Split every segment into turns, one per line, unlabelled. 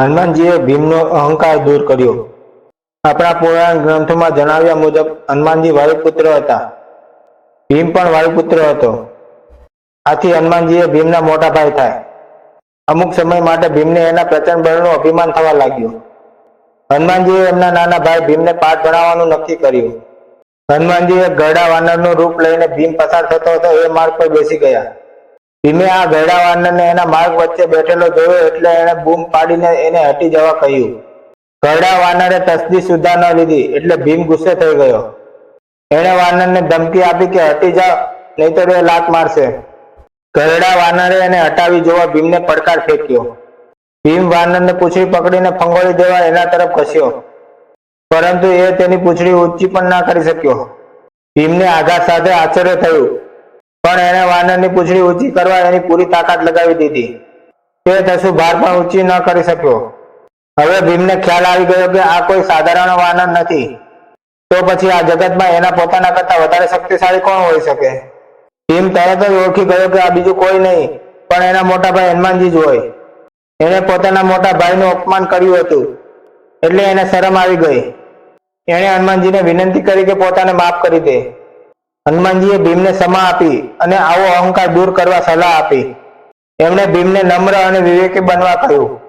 હનુમાનજીએ ભીમનો અહંકાર દૂર કર્યો. આપણા પુરાણ ગ્રંથોમાં જણાવ્યા મુજબ હનુમાનજી વાયુપુત્ર હતા. ભીમ પણ વાયુપુત્ર હતો. આથી હનુમાનજીએ ભીમના મોટા ભાઈ થાય. અમુક સમય માટે ભીમને એના પ્રચંડ બળનું અભિમાન થવા લાગ્યું. હનુમાનજીએ એમના નાના ભાઈ ભીમને પાઠ ભણાવવાનું નક્કી કર્યું. હનુમાનજીએ ગરડા વાનરનું રૂપ લઈને ભીમ પસાર થતો હતો એ માર્ગ પર બેસી ગયા. ભીમે આ ગરડા વાનરને એના માર્ગ વચ્ચે બેઠેલો જોયો એટલે એણે બૂમ પાડીને એને હટી જવા કહ્યું. ગરડા વાનરે તસદી સુધા ન લીધી એટલે ભીમ ગુસ્સે થઈ ગયો. એણે વાનરને ધમકી આપી કે હટી જાઓ નહીતર એ લાત મારશે. ગરડા વાનરે એને હટાવી જોવા ભીમને પડકાર ફેંક્યો. ભીમ વાનરને પૂછડી પકડીને ફંગોળી દેવા એના તરફ ખસ્યો પરંતુ એ તેની પૂંછડી ઊંચી પણ ના કરી શક્યો. ભીમને આઘાત સાથે આશ્ચર્ય થયું. પણ એણે વાનરની પૂંછડી ઊંચી કરવા એની પૂરી તાકાત લગાવી દીધી. તે તસુ ભાર પણ ઊંચી ન કરી શક્યો. હવે ભીમને ખ્યાલ આવી ગયો કે આ કોઈ સાધારણ વાનર નથી. તો પછી આ જગતમાં એના પોતાના કરતા વધારે શક્તિશાળી કોણ હોઈ શકે? ભીમ તરત જ ઓળખી ગયો કે આ બીજું કોઈ નહીં, પણ એના મોટા ભાઈ હનુમાનજી જ હોય. એણે પોતાના મોટા ભાઈનું અપમાન કર્યું હતું. એટલે એને શરમ આવી ગઈ. એણે હનુમાનજીને વિનંતી કરી કે પોતાને માફ કરી દે. હનુમાનજીએ ભીમને ક્ષમા આપી અને આવો અહંકાર દૂર કરવા સલાહ આપી. એમણે ભીમને નમ્ર અને વિવેકી બનવા કહ્યું.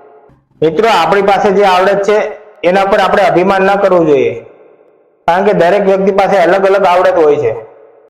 મિત્રો, આપણી પાસે જે આવડત છે, એના પર આપણે અભિમાન ન કરવું જોઈએ. કારણ કે દરેક વ્યક્તિ પાસે અલગ અલગ આવડત હોય છે.